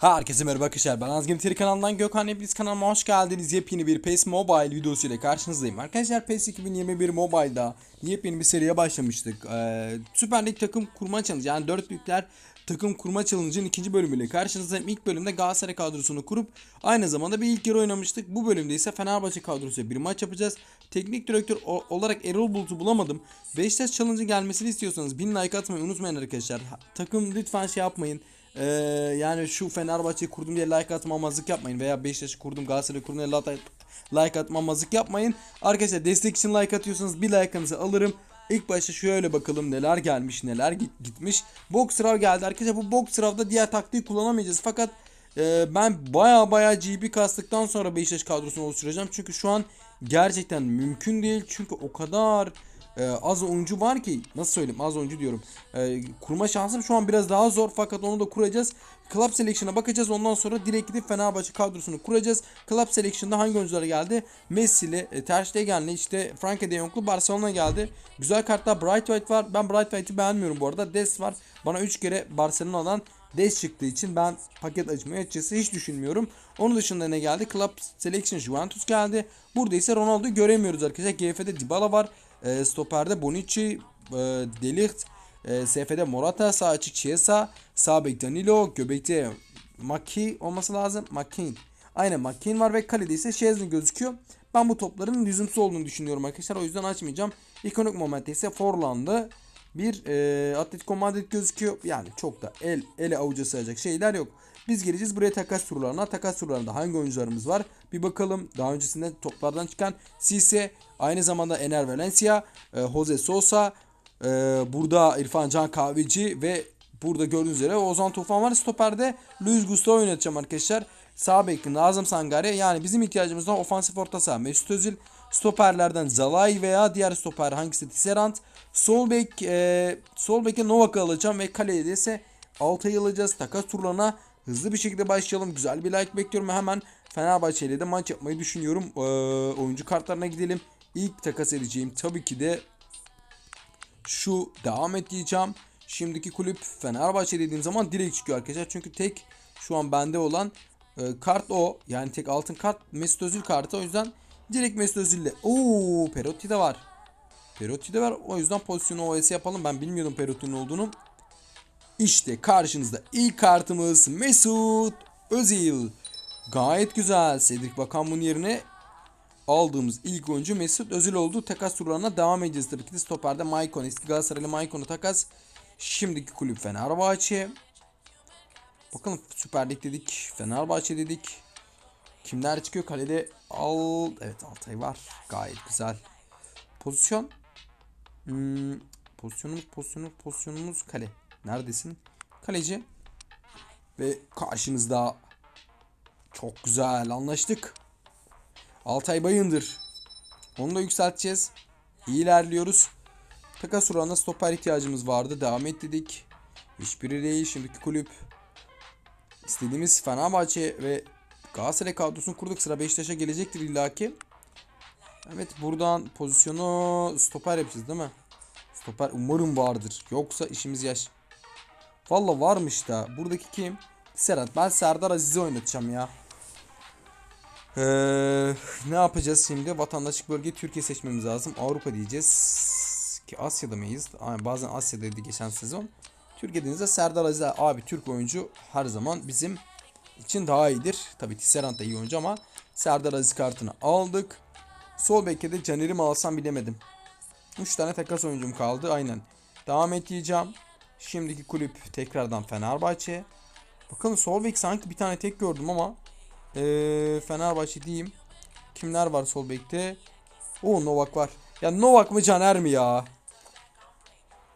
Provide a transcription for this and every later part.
Herkese merhaba arkadaşlar ben Azgın Teri kanalından Gökhan Hepiniz kanalıma hoş geldiniz. Yepyeni bir PES Mobile videosu ile karşınızdayım. Arkadaşlar PES 2021 Mobile'da yepyeni bir seriye başlamıştık. Ee, Süper Lig takım kurma challenge yani 4 büyükler takım kurma challenge'ın ikinci bölümüyle karşınızdayım. İlk bölümde Galatasaray kadrosunu kurup aynı zamanda bir ilk yarı oynamıştık. Bu bölümde ise Fenerbahçe kadrosuyla bir maç yapacağız. Teknik direktör olarak Erol Bulut'u bulamadım. Beşiktaş challenge'ın gelmesini istiyorsanız 1000 like atmayı unutmayın arkadaşlar. Takım lütfen şey yapmayın. Ee, yani şu Fenerbahçe'yi kurdum diye like atmamazlık yapmayın veya Beşiktaş'ı kurdum Galatasaray'ı kurdum diye like, atmamazlık yapmayın. Arkadaşlar destek için like atıyorsanız bir like'ınızı alırım. İlk başta şöyle bakalım neler gelmiş neler git- gitmiş. Box sırav geldi arkadaşlar bu box sırada diğer taktiği kullanamayacağız fakat e, ben baya baya GB kastıktan sonra Beşiktaş kadrosunu oluşturacağım. Çünkü şu an gerçekten mümkün değil çünkü o kadar e, az oyuncu var ki nasıl söyleyeyim az oyuncu diyorum. E, kurma şansım şu an biraz daha zor fakat onu da kuracağız. Club Selection'a bakacağız ondan sonra direkt gidip Fenerbahçe kadrosunu kuracağız. Club Selection'da hangi oyuncular geldi? Messi'li, e, Ter Stegen'li işte Frankie de Jong'lu Barcelona geldi. Güzel kartlar Bright White var. Ben Bright White'i beğenmiyorum bu arada. Des var. Bana 3 kere Barcelona'dan Des çıktığı için ben paket açmayı açıkçası hiç düşünmüyorum. Onun dışında ne geldi? Club Selection Juventus geldi. Burada ise Ronaldo'yu göremiyoruz arkadaşlar. GF'de Dybala var. E, stoperde Bonucci, e, Delict, e, SF'de Morata, sağ açık Chiesa, sağ bek Danilo, göbekte Maki olması lazım. Makin. Aynen Makin var ve kalede ise Şezni gözüküyor. Ben bu topların lüzumsuz olduğunu düşünüyorum arkadaşlar. O yüzden açmayacağım. İkonik momentte ise Forlan'dı. Bir e, Atletico Madrid gözüküyor. Yani çok da el ele avuca sığacak şeyler yok. Biz geleceğiz buraya takas turlarına. Takas turlarında hangi oyuncularımız var? Bir bakalım. Daha öncesinde toplardan çıkan Cisse, aynı zamanda Ener Valencia, e, Jose Sosa, e, burada İrfan Can Kahveci ve burada gördüğünüz üzere Ozan Tufan var. Stoperde Luis Gustavo oynatacağım arkadaşlar. Sağ bek Nazım Sangare. Yani bizim ihtiyacımız olan ofansif orta saha Mesut Özil. Stoperlerden Zalai veya diğer stoper hangisi Tisserand. Sol bek e, sol beke Novak'ı alacağım ve kaleye de ise Altay'ı alacağız. Takas turlarına hızlı bir şekilde başlayalım. Güzel bir like bekliyorum hemen Fenerbahçe ile de maç yapmayı düşünüyorum. Ee, oyuncu kartlarına gidelim. İlk takas edeceğim tabii ki de şu devam et diyeceğim. Şimdiki kulüp Fenerbahçe dediğim zaman direkt çıkıyor arkadaşlar. Çünkü tek şu an bende olan e, kart o. Yani tek altın kart Mesut Özil kartı. O yüzden direkt Mesut Özil'le. Oo Perotti de var. Perotti de var. O yüzden pozisyonu OS yapalım. Ben bilmiyordum Perotti'nin olduğunu. İşte karşınızda ilk kartımız Mesut Özil. Gayet güzel. Cedric Bakan bunun yerine aldığımız ilk oyuncu Mesut Özil oldu. Takas turlarına devam edeceğiz tabii ki de. Stoper'de Maicon. Eski Galatasaraylı Maicon'u takas. Şimdiki kulüp Fenerbahçe. Bakalım Süper Lig dedik. Fenerbahçe dedik. Kimler çıkıyor? Kalede al... Evet Altay var. Gayet güzel. Pozisyon. Hmm, pozisyonumuz, pozisyonumuz, pozisyonumuz kale. Neredesin? Kaleci. Ve karşınızda çok güzel anlaştık. Altay Bayındır. Onu da yükselteceğiz. İyi ilerliyoruz. Takas oranında stoper ihtiyacımız vardı. Devam et dedik. Hiçbiri değil. Şimdiki kulüp. İstediğimiz Fenerbahçe ve Galatasaray kadrosunu kurduk. Sıra Beşiktaş'a gelecektir illaki. Evet buradan pozisyonu stoper yapacağız değil mi? Stoper umarım vardır. Yoksa işimiz yaş. Valla varmış da. Buradaki kim? Serhat. Ben Serdar Aziz'i oynatacağım ya. Ee, ne yapacağız şimdi? Vatandaşlık bölge Türkiye seçmemiz lazım. Avrupa diyeceğiz. Ki Asya'da mıyız? Bazen Asya'daydı geçen sezon. Türkiye dediğinizde Serdar Aziz abi Türk oyuncu her zaman bizim için daha iyidir. Tabii Tisserand da iyi oyuncu ama Serdar Aziz kartını aldık. Sol bekte de Caner'i mi alsam bilemedim. 3 tane takas oyuncum kaldı aynen. Devam et diyeceğim. Şimdiki kulüp tekrardan Fenerbahçe. Bakalım sol bek sanki bir tane tek gördüm ama ee, Fenerbahçe diyeyim. Kimler var sol bekte? O Novak var. Ya Novak mı Caner mi ya?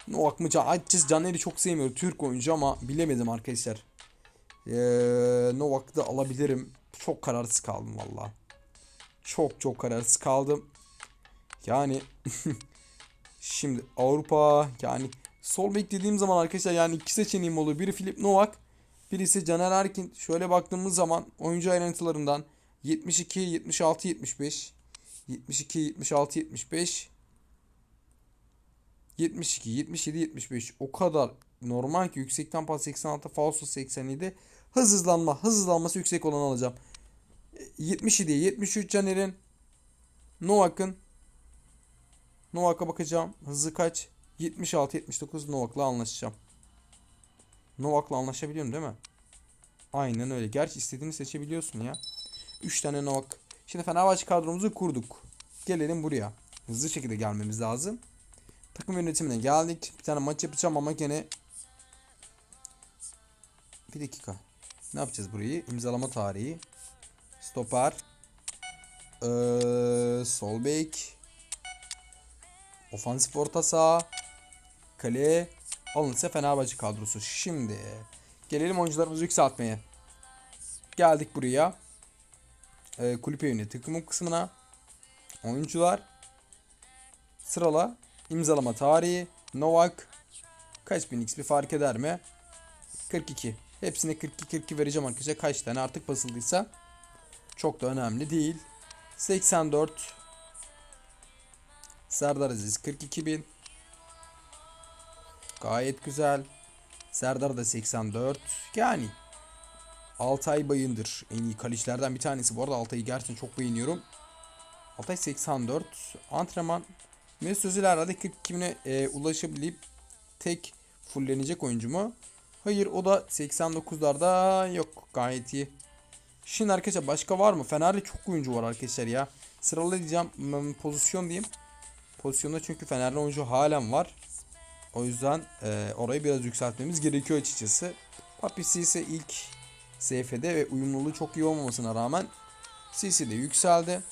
Novak mı Caner? Açıkçası Caner'i çok sevmiyorum. Türk oyuncu ama bilemedim arkadaşlar. Ee, Novak'ı da alabilirim. Çok kararsız kaldım valla. Çok çok kararsız kaldım. Yani şimdi Avrupa yani sol bek dediğim zaman arkadaşlar yani iki seçeneğim oluyor. Biri Filip Novak, birisi Caner Erkin. Şöyle baktığımız zaman oyuncu ayrıntılarından 72, 76, 75, 72, 76, 75, 72, 77, 75 o kadar normal ki yüksekten pas 86, falso 87, Hız hızlanma. Hız hızlanması yüksek olanı alacağım. E, 77, 73 Caner'in. Novak'ın. Novak'a bakacağım. Hızı kaç? 76, 79 Novak'la anlaşacağım. Novak'la anlaşabiliyorum değil mi? Aynen öyle. Gerçi istediğini seçebiliyorsun ya. 3 tane Novak. Şimdi Fenerbahçe kadromuzu kurduk. Gelelim buraya. Hızlı şekilde gelmemiz lazım. Takım yönetimine geldik. Bir tane maç yapacağım ama gene bir dakika. Ne yapacağız burayı? İmzalama tarihi. Stoper. Ee, sol bek. Ofansif orta saha. Kale. Alınırsa Fenerbahçe kadrosu. Şimdi gelelim oyuncularımızı yükseltmeye. Geldik buraya. Ee, kulüp evine takımın kısmına. Oyuncular. Sırala. imzalama tarihi. Novak. Kaç bin XP fark eder mi? 42. Hepsine 42-42 vereceğim arkadaşlar. Kaç tane artık basıldıysa. Çok da önemli değil. 84. Serdar Aziz 42 bin. Gayet güzel. Serdar da 84. Yani Altay Bayındır en iyi kalecilerden bir tanesi. Bu arada Altay'ı gerçekten çok beğeniyorum. Altay 84. Antrenman Mesut Özil herhalde 42 bine e, ulaşabilip tek fullenecek oyuncu mu? Hayır o da 89'larda yok gayet iyi. Şimdi arkadaşlar başka var mı? Fener'de çok oyuncu var arkadaşlar ya. Sıralayacağım pozisyon diyeyim. Pozisyonda çünkü Fener'de oyuncu halen var. O yüzden e, orayı biraz yükseltmemiz gerekiyor açıkçası. Papisi ise ilk SF'de ve uyumluluğu çok iyi olmamasına rağmen CC de yükseldi.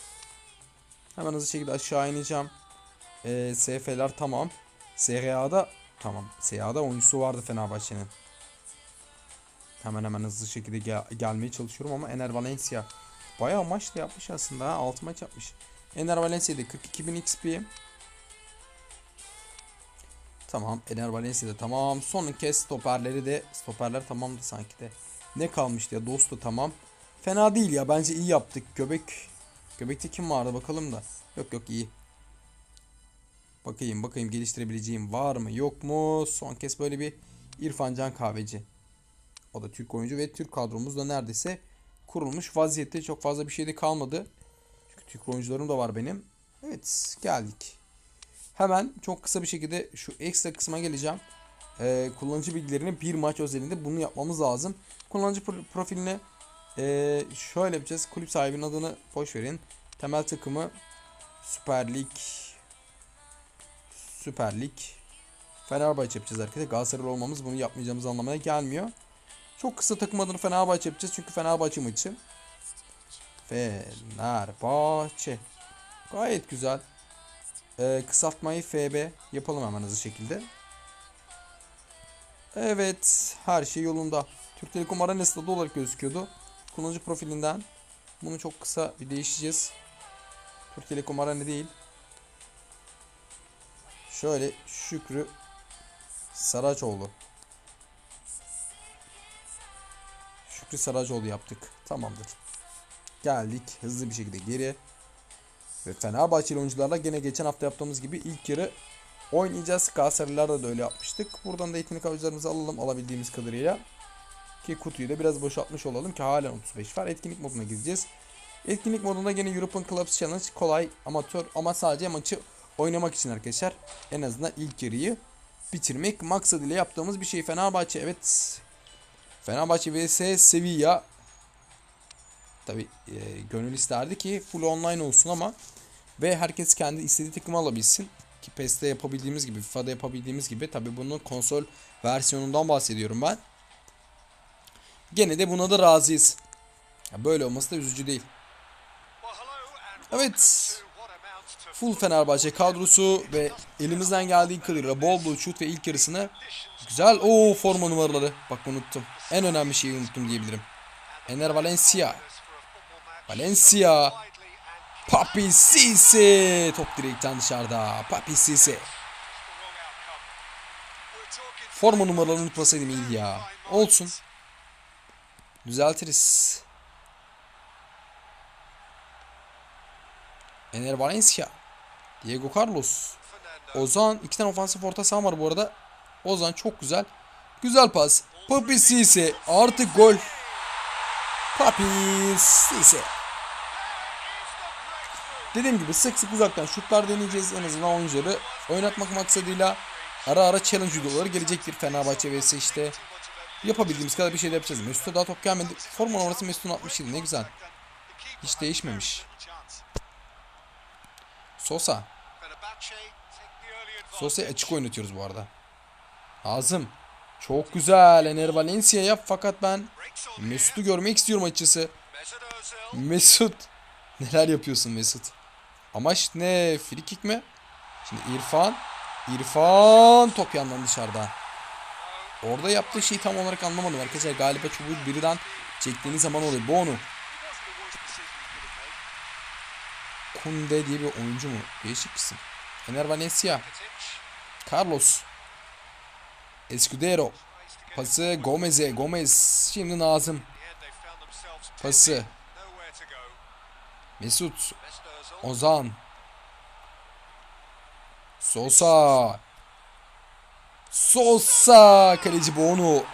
Hemen hızlı şekilde aşağı ineceğim. E, SF'ler tamam. SRA'da tamam. SRA'da oyuncusu vardı Fenerbahçe'nin. Hemen hemen hızlı şekilde gel- gelmeye çalışıyorum ama Ener Valencia bayağı maç da yapmış aslında ha. 6 maç yapmış. Ener Valencia'da 42.000 XP. Tamam. Ener Valencia'da tamam. Son kez stoperleri de stoperler tamamdı sanki de. Ne kalmıştı ya? Dostu tamam. Fena değil ya. Bence iyi yaptık. Göbek Göbekte kim vardı bakalım da. Yok yok iyi. Bakayım bakayım geliştirebileceğim var mı yok mu? Son kez böyle bir İrfan Can Kahveci. O da Türk oyuncu ve Türk kadromuz da neredeyse kurulmuş vaziyette. Çok fazla bir şey de kalmadı. Çünkü Türk oyuncularım da var benim. Evet geldik. Hemen çok kısa bir şekilde şu ekstra kısma geleceğim. Ee, kullanıcı bilgilerini bir maç özelinde bunu yapmamız lazım. Kullanıcı pro- profiline ee, şöyle yapacağız. Kulüp sahibinin adını boş verin. Temel takımı Süper Lig Süper Lig Fenerbahçe yapacağız arkadaşlar. Galatasaraylı olmamız bunu yapmayacağımız anlamına gelmiyor. Çok kısa takım adını Fenerbahçe yapacağız çünkü Fenerbahçe maçı. Fenerbahçe. Gayet güzel. Ee, kısaltmayı FB yapalım hemen hızlı şekilde. Evet, her şey yolunda. Türk Telekom Arenası'da da olarak gözüküyordu. Kullanıcı profilinden bunu çok kısa bir değişeceğiz. Türk Telekom Arena değil. Şöyle Şükrü Saracoğlu. Şükrü Saracoğlu yaptık. Tamamdır. Geldik hızlı bir şekilde geri. Ve Fenerbahçeli oyuncularla gene geçen hafta yaptığımız gibi ilk yarı oynayacağız. Galatasaraylılarla da öyle yapmıştık. Buradan da yetenek avucularımızı alalım alabildiğimiz kadarıyla. Ki kutuyu da biraz boşaltmış olalım ki halen 35 var. Etkinlik moduna gireceğiz. Etkinlik modunda gene European Clubs Challenge kolay, amatör ama sadece maçı oynamak için arkadaşlar. En azından ilk yarıyı bitirmek maksadıyla yaptığımız bir şey. Fenerbahçe evet. Fenerbahçe vs Sevilla. Tabi e, gönül isterdi ki full online olsun ama ve herkes kendi istediği takımı alabilsin. Ki PES'te yapabildiğimiz gibi, FIFA'da yapabildiğimiz gibi. Tabi bunun konsol versiyonundan bahsediyorum ben. Gene de buna da razıyız. Ya böyle olması da üzücü değil. Evet. Full Fenerbahçe kadrosu ve elimizden geldiği kadarıyla bol bol şut ve ilk yarısını güzel. o forma numaraları. Bak unuttum. En önemli şeyi unuttum diyebilirim. Ener Valencia. Valencia. Papi Cisse. Top direkten dışarıda. Papi Cisse. Forma numaralarını unutmasaydım iyiydi ya. Olsun. Düzeltiriz. Ener Valencia. Diego Carlos. Ozan. iki tane ofansif orta saha var bu arada. Ozan çok güzel. Güzel pas. Papi Cisse. Artık gol. Papis Sisi. Dediğim gibi sık sık uzaktan şutlar deneyeceğiz. En azından oyuncuları oynatmak maksadıyla ara ara challenge videoları gelecektir. Fenerbahçe vs işte yapabildiğimiz kadar bir şey yapacağız. Mesut'a daha top gelmedi. Forma numarası Mesut'un 67 ne güzel. Hiç değişmemiş. Sosa. Sosa'yı açık oynatıyoruz bu arada. Lazım. Çok güzel. Ener Valencia yap fakat ben Mesut'u görmek istiyorum açıkçası. Mesut. Neler yapıyorsun Mesut? Amaç ne? Free mi? Şimdi İrfan. İrfan top yandan dışarıda. Orada yaptığı şeyi tam olarak anlamadım arkadaşlar. Galiba çubuğu birden çektiğiniz zaman oluyor. Bu onu. Kunde diye bir oyuncu mu? Değişik isim. Ener Valencia. Carlos. Escudero. Pası Gomez'e. Gomez. Şimdi Nazım. Pası. Mesut. Ozan. Sosa. Sosa. Kaleci Bono.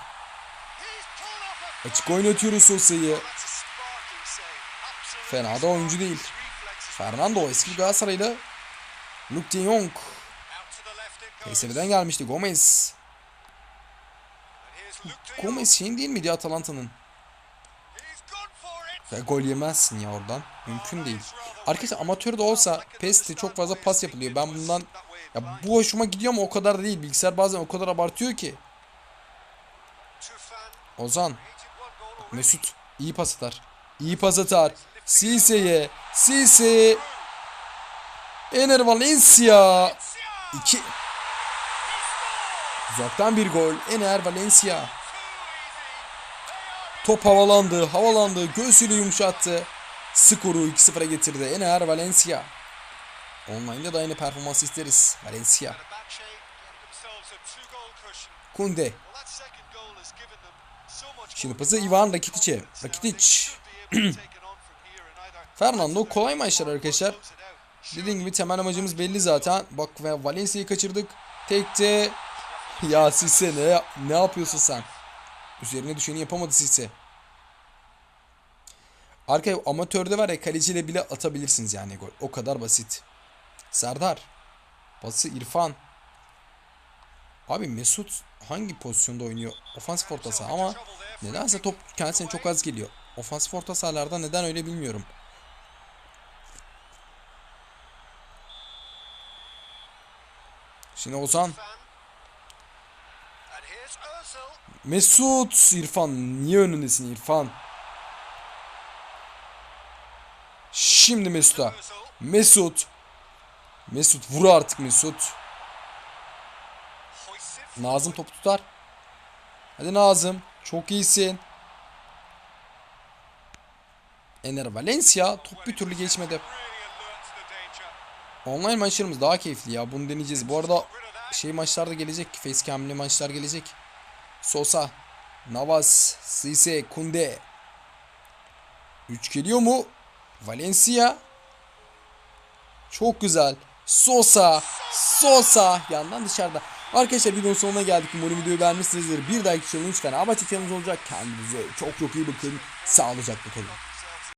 Açık oynatıyoruz Sosa'yı. Fena da oyuncu değil. Fernando eski Galatasaraylı. Luke de Jong. PSV'den gelmişti Gomez. Gomez şeyin değil miydi Atalanta'nın? Ya gol yemezsin ya oradan. Mümkün değil. Arkadaşlar amatör de olsa PES'te çok fazla pas yapılıyor. Ben bundan ya bu hoşuma gidiyor ama o kadar da değil. Bilgisayar bazen o kadar abartıyor ki. Ozan. Mesut. iyi pas atar. İyi pas atar. Sise'ye. Sise. Ener Valencia. 2. Uzaktan bir gol. Ener Valencia. Top havalandı, havalandı, göğsüyle yumuşattı. Skoru 2-0'a getirdi. Ener Valencia. Online'da da aynı performans isteriz. Valencia. Kunde. Şimdi pası Ivan Rakitic'e. Rakitic. Fernando kolay maçlar arkadaşlar. Dediğim gibi temel amacımız belli zaten. Bak ve Valencia'yı kaçırdık. Tekte. Ya Sisse ne, ne yapıyorsun sen? Üzerine düşeni yapamadı Sisse. Arkaya amatörde var ya kaleciyle bile atabilirsiniz yani gol. O kadar basit. Serdar. Pası İrfan. Abi Mesut hangi pozisyonda oynuyor? Ofansif orta saha ama nedense top kendisine çok az geliyor. Ofansif orta sahalarda neden öyle bilmiyorum. Şimdi Ozan. Mesut İrfan niye önündesin İrfan? Şimdi Mesut'a. Mesut. Mesut vur artık Mesut. Nazım topu tutar. Hadi Nazım. Çok iyisin. Ener Valencia top bir türlü geçmedi. Online maçlarımız daha keyifli ya. Bunu deneyeceğiz. Bu arada şey maçlar da gelecek. Facecam'li maçlar gelecek. Sosa, Navas, Sise, Kunde. 3 geliyor mu? Valencia. Çok güzel. Sosa. Sosa. Yandan dışarıda. Arkadaşlar videonun sonuna geldik. Umarım videoyu beğenmişsinizdir. Bir dahaki challenge abone challenge olacak. Kendinize çok çok iyi bakın. Sağlıcakla kalın.